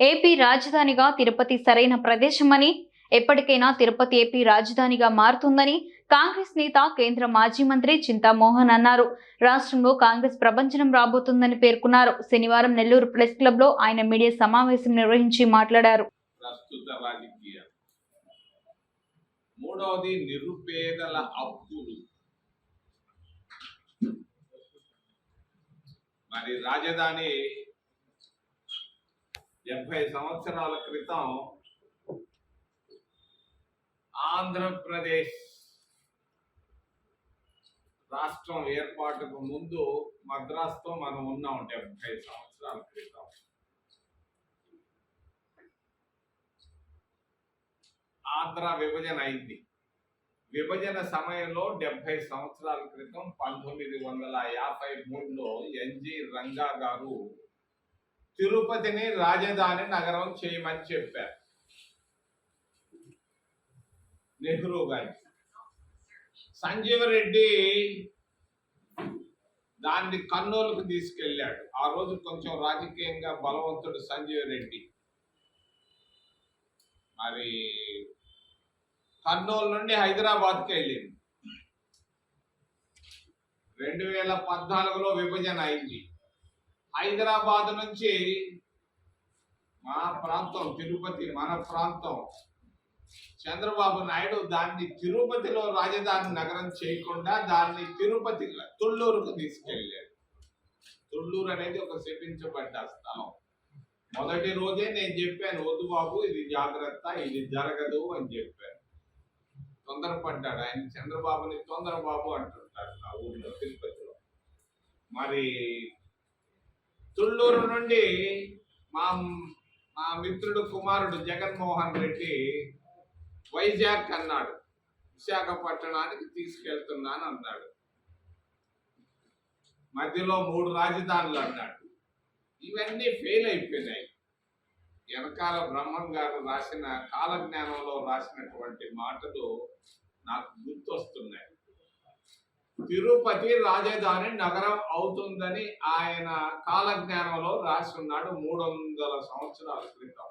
AP రాజధానిగా తిరుపతి సరైన ప్రదేశమని ఎప్పటికైనా తిరుపతి ఏపీ రాజధానిగా మారుతుందని కాంగ్రెస్ నేత కేంద్ర మాజీ మంత్రి చింతామోహన్ అన్నారు. రాష్ట్రంలో కాంగ్రెస్ ప్రపంచనం రాబోతుందని పేర్కొన్నారు. శనివారం నెల్లూరు ప్రెస్ క్లబ్లో ఆయన మీడియా సమావేశం నిర్వహించి మాట్లాడారు. మూడవది నిరుపేదల అప్పులు మరి రాజధాని డెబ్బై సంవత్సరాల క్రితం ఆంధ్రప్రదేశ్ రాష్ట్రం ఏర్పాటుకు ముందు మద్రాసుతో మనం ఉన్నాం డెబ్బై సంవత్సరాల క్రితం. ఆంధ్ర విభజన అయింది. విభజన సమయంలో డెబ్బై సంవత్సరాల క్రితం పంతొమ్మిది వందల యాభై మూడులో ఎన్జి రంగా గారు తిరుపతిని రాజధాని నగరం చేయమని చెప్పారు. నెహ్రూ గారికి సంజీవ రెడ్డి దాన్ని కర్నూలుకు తీసుకెళ్ళాడు. ఆ రోజు కొంచెం రాజకీయంగా బలవంతుడు సంజీవ రెడ్డి మరి కర్నూలు నుండి హైదరాబాద్కి వెళ్ళింది రెండు వేల పద్నాలుగులో విభజన అయింది. హైదరాబాద్ నుంచి మా ప్రాంతం తిరుపతి మన ప్రాంతం. చంద్రబాబు నాయుడు దాన్ని తిరుపతిలో రాజధాని నగరం చేయకుండా దాన్ని తిరుపతి తుళ్ళూరుకు తీసుకెళ్ళాడు. తుళ్ళూరు అనేది ఒక శపించబడ్డ స్థలం. మొదటి రోజే నేను చెప్పాను వద్దు బాబు ఇది జాగ్రత్త ఇది జరగదు అని చెప్పాను. తొందరపడ్డాడు. ఆయన చంద్రబాబుని తొందరబాబు అంటుంటాడు నా ఊర్లో తిరుపతిలో. మరి తుళ్ళూరు నుండి మా మా మిత్రుడు కుమారుడు జగన్మోహన్ రెడ్డి వైజాగ్ అన్నాడు. విశాఖపట్టణానికి తీసుకెళ్తున్నాను అన్నాడు. మధ్యలో మూడు రాజధానులు అన్నాడు. ఇవన్నీ ఫెయిల్ అయిపోయినాయి. వెనకాల బ్రహ్మం గారు రాసిన కాలజ్ఞానంలో రాసినటువంటి మాటలు నాకు గుర్తొస్తున్నాయి. తిరుపతి రాజధాని నగరం అవుతుందని ఆయన కాలజ్ఞానంలో రాసి ఉన్నాడు మూడు వందల సంవత్సరాల క్రితం.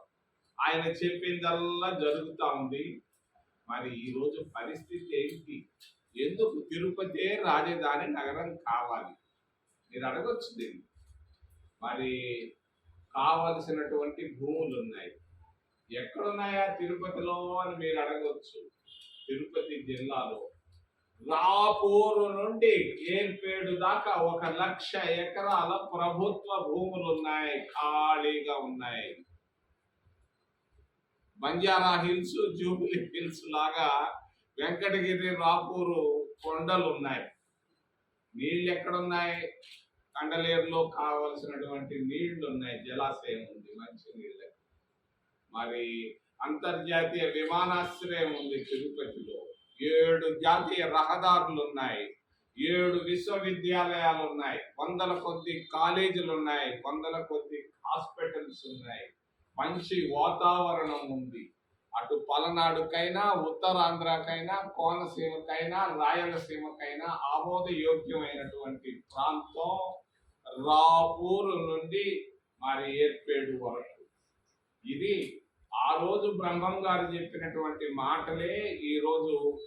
ఆయన చెప్పిందల్లా జరుగుతూ ఉంది. మరి ఈరోజు పరిస్థితి ఏంటి? ఎందుకు తిరుపతి రాజధాని నగరం కావాలి? మీరు అడగొచ్చు దీన్ని. మరి కావలసినటువంటి భూములు ఉన్నాయి ఎక్కడున్నాయా తిరుపతిలో అని మీరు అడగవచ్చు తిరుపతి జిల్లాలో రాపూరు నుండి ఏర్పేడు దాకా ఒక లక్ష ఎకరాల ప్రభుత్వ భూములు ఉన్నాయి ఖాళీగా ఉన్నాయి. బంజారా హిల్స్ జూబ్లీ హిల్స్ లాగా వెంకటగిరి రాపూరు కొండలు ఉన్నాయి నీళ్ళు ఎక్కడున్నాయి కండలేరులో కావలసినటువంటి నీళ్ళు ఉన్నాయి జలాశయం ఉంది మంచి నీళ్ళు. మరి అంతర్జాతీయ విమానాశ్రయం ఉంది తిరుపతిలో. ఏడు జాతీయ రహదారులు ఉన్నాయి ఏడు విశ్వవిద్యాలయాలు ఉన్నాయి వందల కొద్ది కాలేజీలు ఉన్నాయి వందల కొద్ది హాస్పిటల్స్ ఉన్నాయి మంచి వాతావరణం ఉంది. అటు పలనాడుకైనా ఉత్తరాంధ్రకైనా కోనసీమకైనా రాయలసీమకైనా ఆమోదయోగ్యమైనటువంటి ప్రాంతం రాపూరు నుండి మరి ఏర్పేడు వరకు. ఇది ఆ రోజు బ్రహ్మం గారు చెప్పినటువంటి మాటలే ఈరోజు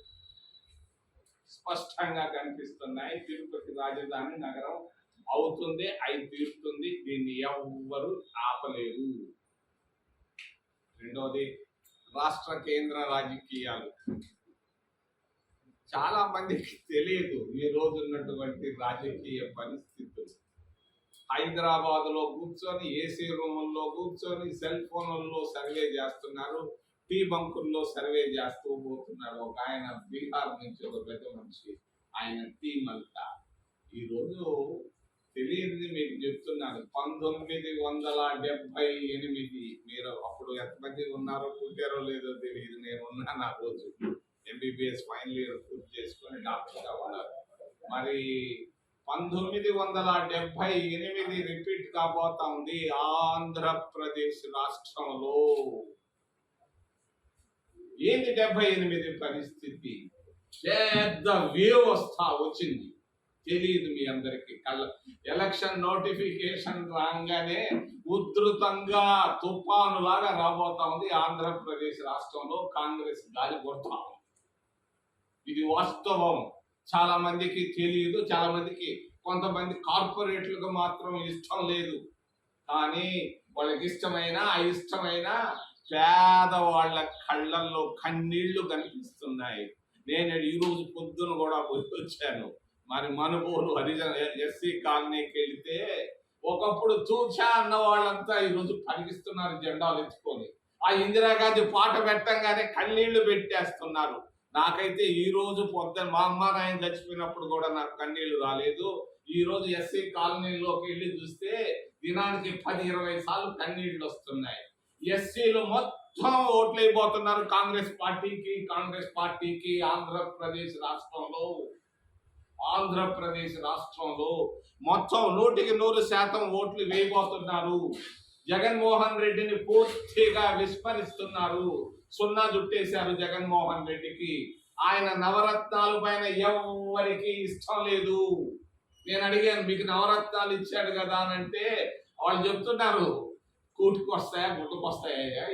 స్పష్టంగా కనిపిస్తున్నాయి. తిరుపతి రాజధాని నగరం అవుతుంది అయి తీరుతుంది. దీన్ని ఎవ్వరు ఆపలేరు. రెండవది రాష్ట్ర కేంద్ర రాజకీయాలు. చాలా మందికి తెలియదు ఈ రోజు ఉన్నటువంటి రాజకీయ పరిస్థితులు. హైదరాబాద్లో కూర్చొని ఏసీ రూముల్లో కూర్చొని సెల్ ఫోన్లలో సర్వే చేస్తున్నారు. టీ బంకుల్లో సర్వే చేస్తూ పోతున్నారు. ఒక ఆయన బీహార్ నుంచి ఒక పెద్ద మనిషి ఆయన టీ అంతా ఈరోజు తెలియదు మీకు చెప్తున్నాను. పంతొమ్మిది వందల డెబ్బై ఎనిమిది మీరు అప్పుడు ఎంతమంది ఉన్నారో పుట్టారో లేదో తెలియదు. నేను ఉన్నాను ఆ రోజు. ఎంబీబీఎస్ ఫైనల్ ఇయర్ పూర్తి చేసుకొని డాక్టర్ ఉన్నారు మరి పంతొమ్మిది వందల డెబ్బై ఎనిమిది రిపీట్ కాబోతా ఉంది ఆంధ్రప్రదేశ్ రాష్ట్రంలో. ఏంది డెబ్బై ఎనిమిది పరిస్థితి? పెద్ద వేవ్ వస్తా వచ్చింది. తెలియదు మీ అందరికి. కళ్ళ ఎలక్షన్ నోటిఫికేషన్ రాగానే ఉధృతంగా తుఫాను లాగా రాబోతా ఉంది ఆంధ్రప్రదేశ్ రాష్ట్రంలో కాంగ్రెస్ గాలి కొడతా ఇది వాస్తవం. చాలా మందికి తెలియదు చాలా మందికి కొంతమంది కార్పొరేట్లకు మాత్రం ఇష్టం లేదు. కానీ వాళ్ళకి ఇష్టమైన అయిష్టమైన పేదవాళ్ళ కళ్ళల్లో కన్నీళ్ళు కనిపిస్తున్నాయి. నేను ఈరోజు పొద్దున కూడా వచ్చాను. మరి మనుబోలు హరిజన ఎస్సీ కాలనీకి వెళితే ఒకప్పుడు చూచా అన్న వాళ్ళంతా ఈరోజు పనికిస్తున్నారు జెండాలు ఎత్తుకొని. ఆ ఇందిరాగాంధీ పాట పెట్టంగానే కన్నీళ్ళు పెట్టేస్తున్నారు. నాకైతే ఈ రోజు పొద్దున మా అమ్మ నాయన చచ్చిపోయినప్పుడు కూడా నాకు కన్నీళ్ళు రాలేదు. ఈ రోజు ఎస్సీ కాలనీలోకి వెళ్ళి చూస్తే దినానికి పది ఇరవై సార్లు కన్నీళ్ళు వస్తున్నాయి. ఎస్సీలు మొత్తం ఓట్లు అయిపోతున్నారు కాంగ్రెస్ పార్టీకి కాంగ్రెస్ పార్టీకి ఆంధ్రప్రదేశ్ రాష్ట్రంలో. ఆంధ్రప్రదేశ్ రాష్ట్రంలో మొత్తం నూటికి నూరు శాతం ఓట్లు వేయబోతున్నారు. జగన్మోహన్ రెడ్డిని పూర్తిగా విస్మరిస్తున్నారు. సున్నా జుట్టేశారు జగన్మోహన్ రెడ్డికి. ఆయన నవరత్నాలు పైన ఎవరికి ఇష్టం లేదు. నేను అడిగాను మీకు నవరత్నాలు ఇచ్చాడు కదా అని అంటే వాళ్ళు చెప్తున్నారు కూటికి వస్తాయా గుట్టుకు వస్తాయా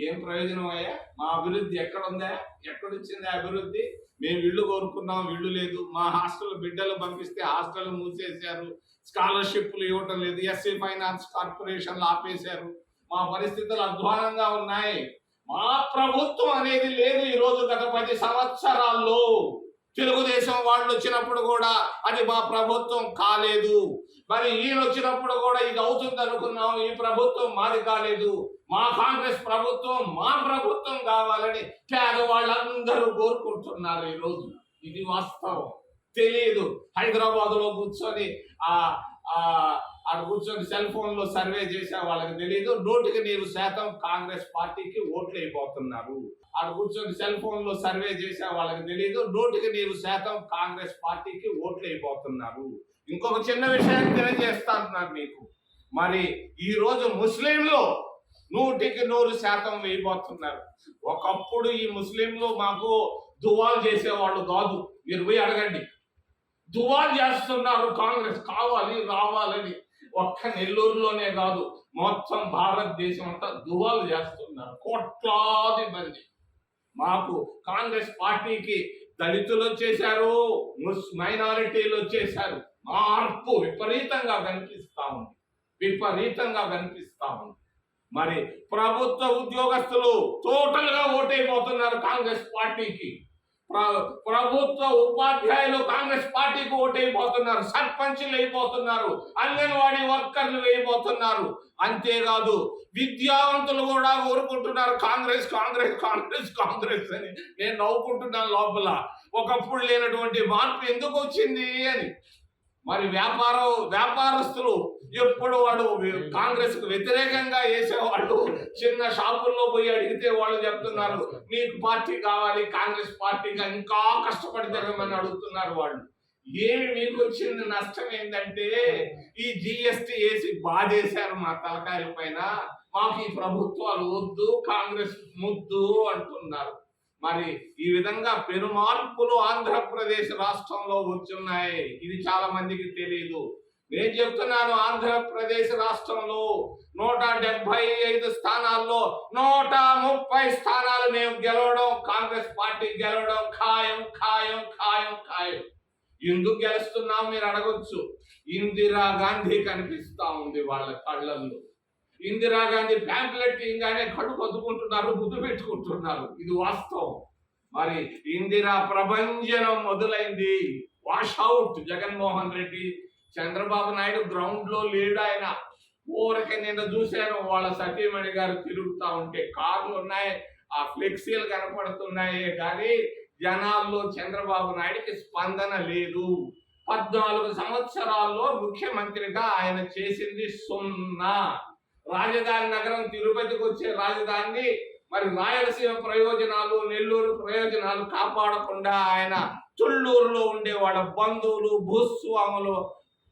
ఏం ప్రయోజనం అయ్యా? మా అభివృద్ధి ఎక్కడుందా ఎక్కడొచ్చింది అభివృద్ధి? మేము ఇల్లు కోరుకున్నాం ఇళ్ళు లేదు. మా హాస్టల్ బిడ్డలు పంపిస్తే హాస్టల్ మూసేశారు. స్కాలర్షిప్లు ఇవ్వటం లేదు. ఎస్సీ ఫైనాన్స్ కార్పొరేషన్లు ఆపేశారు. మా పరిస్థితులు అధ్వానంగా ఉన్నాయి. మా ప్రభుత్వం అనేది లేదు ఈ రోజు గత పది సంవత్సరాల్లో. తెలుగుదేశం వాళ్ళు వచ్చినప్పుడు కూడా అది మా ప్రభుత్వం కాలేదు. మరి ఈయన వచ్చినప్పుడు కూడా ఇది అవుతుంది అనుకున్నాం ఈ ప్రభుత్వం మాది కాలేదు. మా కాంగ్రెస్ ప్రభుత్వం మా ప్రభుత్వం కావాలని పేదవాళ్ళందరూ కోరుకుంటున్నారు ఈరోజు ఇది వాస్తవం. తెలియదు హైదరాబాద్లో కూర్చొని ఆ ఆడ కూర్చొని సెల్ ఫోన్లో సర్వే చేసే వాళ్ళకి తెలియదు నూటికి నీరు శాతం కాంగ్రెస్ పార్టీకి ఓట్లు అయిపోతున్నారు. ఆడ కూర్చొని సెల్ ఫోన్లో సర్వే చేసే వాళ్ళకి తెలియదు నూటికి నీరు శాతం కాంగ్రెస్ పార్టీకి ఓట్లు అయిపోతున్నారు. ఇంకొక చిన్న విషయాన్ని తెలియజేస్తాను మీకు. మరి ఈ రోజు ముస్లింలు నూటికి నూరు శాతం వేయబోతున్నారు ఒకప్పుడు ఈ ముస్లింలు మాకు దువాలు చేసేవాళ్ళు కాదు. మీరు పోయి అడగండి. దువాలు చేస్తున్నారు కాంగ్రెస్. కావాలి రావాలని. ఒక్క నెల్లూరులోనే కాదు మొత్తం భారతదేశం అంతా దువాలు చేస్తున్నారు. కోట్లాది మంది. మాకు కాంగ్రెస్ పార్టీకి దళితులు వచ్చేసారు ముస్ మైనారిటీలు వచ్చేసారు మార్పు విపరీతంగా కనిపిస్తా ఉంది. విపరీతంగా కనిపిస్తా ఉంది. మరి ప్రభుత్వ ఉద్యోగస్తులు టోటల్గా ఓటైపోతున్నారు కాంగ్రెస్ పార్టీకి. ప్రభుత్వ ఉపాధ్యాయులు కాంగ్రెస్ పార్టీకి ఓటైపోతున్నారు సర్పంచ్లు అయిపోతున్నారు అంగన్వాడీ వర్కర్లు అయిపోతున్నారు. అంతేకాదు విద్యావంతులు కూడా కోరుకుంటున్నారు కాంగ్రెస్ కాంగ్రెస్ కాంగ్రెస్ కాంగ్రెస్ అని. నేను నవ్వుకుంటున్నాను లోపల. ఒకప్పుడు లేనటువంటి మార్పు ఎందుకు వచ్చింది అని. మరి వ్యాపార వ్యాపారస్తులు ఎప్పుడు వాడు కాంగ్రెస్కు వ్యతిరేకంగా వేసే చిన్న షాపుల్లో పోయి అడిగితే వాళ్ళు చెప్తున్నారు మీకు పార్టీ కావాలి కాంగ్రెస్ పార్టీగా ఇంకా కష్టపడి తిరగమని అడుగుతున్నారు వాళ్ళు. ఏమి మీకు వచ్చింది నష్టం ఏంటంటే ఈ జిఎస్టి వేసి బాధేశారు మా తలకాయల పైన మాకు ఈ ప్రభుత్వాలు వద్దు కాంగ్రెస్ ముద్దు అంటున్నారు. మరి ఈ విధంగా పెను మార్పులు ఆంధ్రప్రదేశ్ రాష్ట్రంలో వచ్చున్నాయి. ఇది చాలా మందికి తెలియదు నేను చెప్తున్నాను ఆంధ్రప్రదేశ్ రాష్ట్రంలో నూట డెబ్బై ఐదు స్థానాల్లో నూట ముప్పై స్థానాలు మేము గెలవడం కాంగ్రెస్ పార్టీ గెలవడం ఖాయం ఖాయం ఖాయం ఖాయం. ఎందుకు గెలుస్తున్నాం మీరు అడగొచ్చు. ఇందిరా గాంధీ కనిపిస్తా ఉంది వాళ్ళ కళ్ళల్లో. ఇందిరా గాంధీ ప్యాంప్లెట్ ఇంగానే కడుపు కొద్దుకుంటున్నారు గుద్దు పెట్టుకుంటున్నారు. ఇది వాస్తవం. మరి ఇందిరా ప్రభంజనం మొదలైంది. Wash out Jaganmohan Reddy. Chandrababu Naidu గ్రౌండ్లో లేడు ఆయన. ఊరికే నిన్న చూశాను. వాళ్ళ సతీమణి గారు తిరుగుతా ఉంటే కార్లు ఉన్నాయి ఆ ఫ్లెక్సీలు కనపడుతున్నాయి. కానీ జనాల్లో చంద్రబాబు నాయుడికి స్పందన లేదు. పద్నాలుగు సంవత్సరాల్లో ముఖ్యమంత్రిగా ఆయన చేసింది సున్నా. రాజధాని నగరం తిరుపతికి వచ్చే రాజధానిని మరి రాయలసీమ ప్రయోజనాలు నెల్లూరు ప్రయోజనాలు కాపాడకుండా ఆయన తుళ్ళూరులో ఉండే వాళ్ళ బంధువులు భూస్వాములు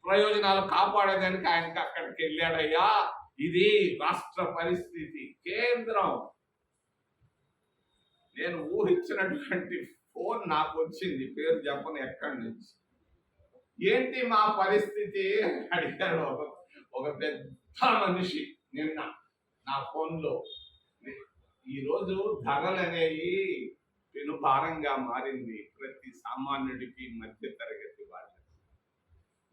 ప్రయోజనాలు కాపాడేదానికి ఆయనకి అక్కడికి వెళ్ళాడయ్యా. ఇది రాష్ట్ర పరిస్థితి కేంద్రం. నేను ఊహించినటువంటి ఫోన్ నాకు వచ్చింది పేరు చెప్పను ఎక్కడి నుంచి. ఏంటి మా పరిస్థితి? అడిగారు ఒక పెద్ద మనిషి నిన్న నా ఫోన్లో. ఈరోజు ధరలు అనేవి పెనుభారంగా మారింది. ప్రతి సామాన్యుడికి మధ్య తరగతి వాళ్ళకి.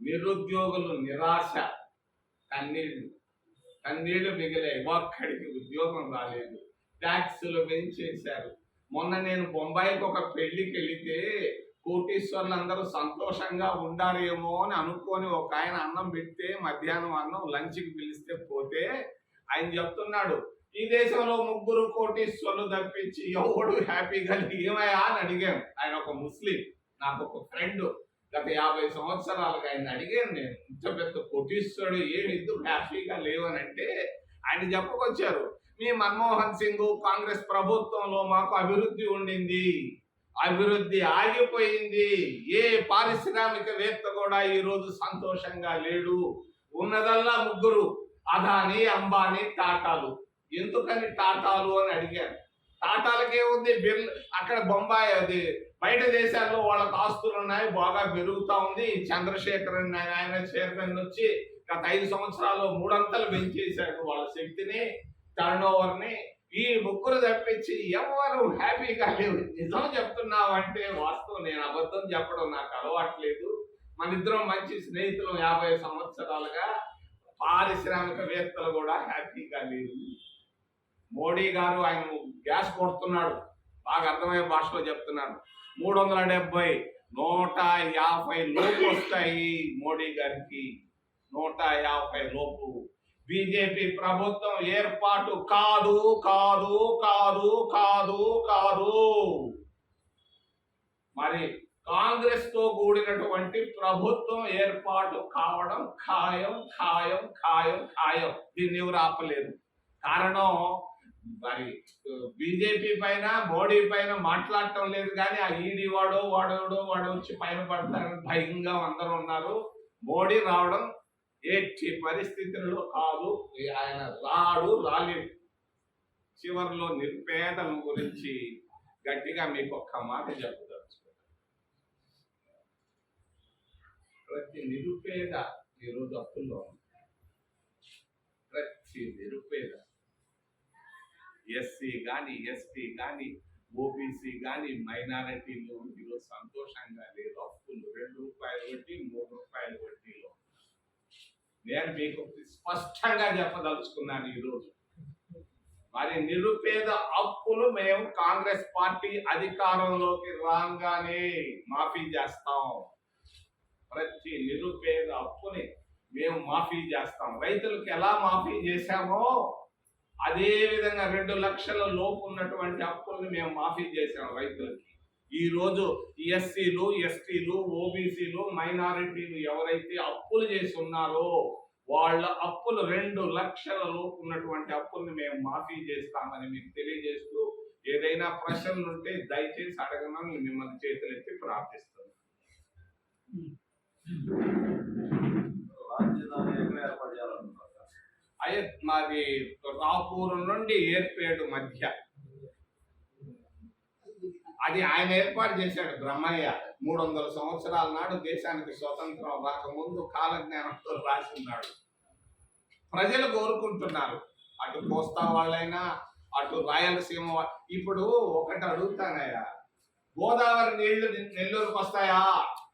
నిరుద్యోగులు నిరాశ. కన్నీళ్ళు. కన్నీళ్ళు మిగిలాయి ఒక్కడికి ఉద్యోగం రాలేదు. ట్యాక్సులు పెంచేశారు. మొన్న నేను బొంబాయికి ఒక పెళ్ళికి వెళితే కోటీశ్వర్లు అందరూ సంతోషంగా ఉండారేమో అని అనుకొని ఒక ఆయన అన్నం పెడితే మధ్యాహ్నం అన్నం లంచ్కి పిలిస్తే పోతే ఆయన చెప్తున్నాడు ఈ దేశంలో ముగ్గురు కోటీశ్వర్లు తప్పించి ఎవడు హ్యాపీగా ఏమయ్యా అని అడిగాను. ఆయన ఒక ముస్లిం నాకు ఒక ఫ్రెండ్. గత యాభై సంవత్సరాలుగా ఆయన అడిగాను నేను ఇంత పెద్ద కోటీశ్వరుడు ఏమి ఇద్దరు హ్యాపీగా లేవని అంటే ఆయన చెప్పుకొచ్చారు మీ మన్మోహన్ సింగ్ కాంగ్రెస్ ప్రభుత్వంలో మాకు అభివృద్ధి ఉండింది అభివృద్ధి ఆగిపోయింది ఏ పారిశ్రామికవేత్త కూడా ఈరోజు సంతోషంగా లేడు ఉన్నదల్లా ముగ్గురు అదాని అంబానీ టాటాలు. ఎందుకని టాటాలు? అని అడిగారు టాటాలకే ఉంది బిర్ అక్కడ బొంబాయి అది బయట దేశాల్లో వాళ్ళ ఆస్తులు ఉన్నాయి బాగా పెరుగుతూ ఉంది. చంద్రశేఖర్ ఆయన చైర్మన్ వచ్చి గత ఐదు సంవత్సరాలు మూడంతలు పెంచేశాడు వాళ్ళ శక్తిని టర్న్ ఓవర్ని ఈ ముగ్గురు తప్పించి ఎవరు హ్యాపీగా లేవు నిజం చెప్తున్నావు అంటే వాస్తవం. నేను అబద్ధం చెప్పడం నాకు అలవాట్లేదు. మన ఇద్దరం మంచి స్నేహితులు యాభై సంవత్సరాలుగా. పారిశ్రామికవేత్తలు కూడా హ్యాపీగా లేరు. మోడీ గారు ఆయన గ్యాస్ కొడుతున్నాడు. బాగా అర్థమయ్యే భాషలో చెప్తున్నాడు. మూడు వందల డెబ్బై నూట యాభై లోపు వస్తాయి మోడీ గారికి. నూట యాభై లోపు. బీజేపీ ప్రభుత్వం ఏర్పాటు కాదు కాదు కాదు కాదు కాదు. మరి కాంగ్రెస్తో కూడినటువంటి ప్రభుత్వం ఏర్పాటు కావడం ఖాయం ఖాయం ఖాయం ఖాయం. దీన్ని ఎవరు ఆపలేరు. కారణం మరి బీజేపీ పైన మోడీ పైన మాట్లాడటం లేదు కానీ ఆ ఈడీ వాడో వాడోడో వాడు వచ్చి పైన పడతారని భయంగా అందరూ ఉన్నారు. మోడీ రావడం ఎట్టి పరిస్థితుల్లో కాదు. ఆయన రాడు రాలేదు. చివరిలో నిర్పేదల గురించి గట్టిగా మీకు ఒక్క మాట చెప్పదలుచుకున్నాను ప్రతి నిరుపేద ఈరోజు అప్పుల్లో ప్రతి నిరుపేద ఎస్సీ కానీ ఎస్టీ కానీ ఓబీసీ కానీ మైనారిటీలు ఈరోజు సంతోషంగా లేదు అప్పులు రెండు రూపాయలు వడ్డీ మూడు రూపాయలు వడ్డీలో. నేను మీకు స్పష్టంగా చెప్పదలుచుకున్నాను ఈరోజు. మరి నిరుపేద అప్పులు మేము కాంగ్రెస్ పార్టీ అధికారంలోకి రాగానే మాఫీ చేస్తాం. ప్రతి నిరుపేద అప్పుని మేము మాఫీ చేస్తాం. రైతులకు ఎలా మాఫీ చేశామో అదే విధంగా రెండు లక్షల లోపు ఉన్నటువంటి అప్పుల్ని మేము మాఫీ చేసాం రైతులకి. ఈ రోజు ఎస్సీలు ఎస్టీలు ఓబీసీలు మైనారిటీలు ఎవరైతే అప్పులు చేసి ఉన్నారో వాళ్ళ అప్పులు రెండు లక్షల లోపు ఉన్నటువంటి అప్పుల్ని మేము మాఫీ చేస్తామని మీకు తెలియజేస్తూ ఏదైనా ప్రశ్నలు ఉంటే దయచేసి అడగమని మిమ్మల్ని చేతులెత్తి ప్రార్థిస్తున్నాను hmm రాజధాని ఎక్కడ ఏర్పాటు చేయాలనుకుంటున్నారు సార్? అయ్యే మాది రాపూర్ నుండి ఏర్పేడు మధ్య. అది ఆయన ఏర్పాటు చేశాడు బ్రహ్మయ్య. మూడు వందల సంవత్సరాల నాడు దేశానికి స్వతంత్రం రాకముందు కాలజ్ఞానంతో రాసిన్నాడు ప్రజలు కోరుకుంటున్నారు. అటు కోస్తా వాళ్ళైనా అటు రాయలసీమ ఇప్పుడు ఒకటి అడుగుతానయ్యా. గోదావరి నీళ్ళు నెల్లూరుకు వస్తాయా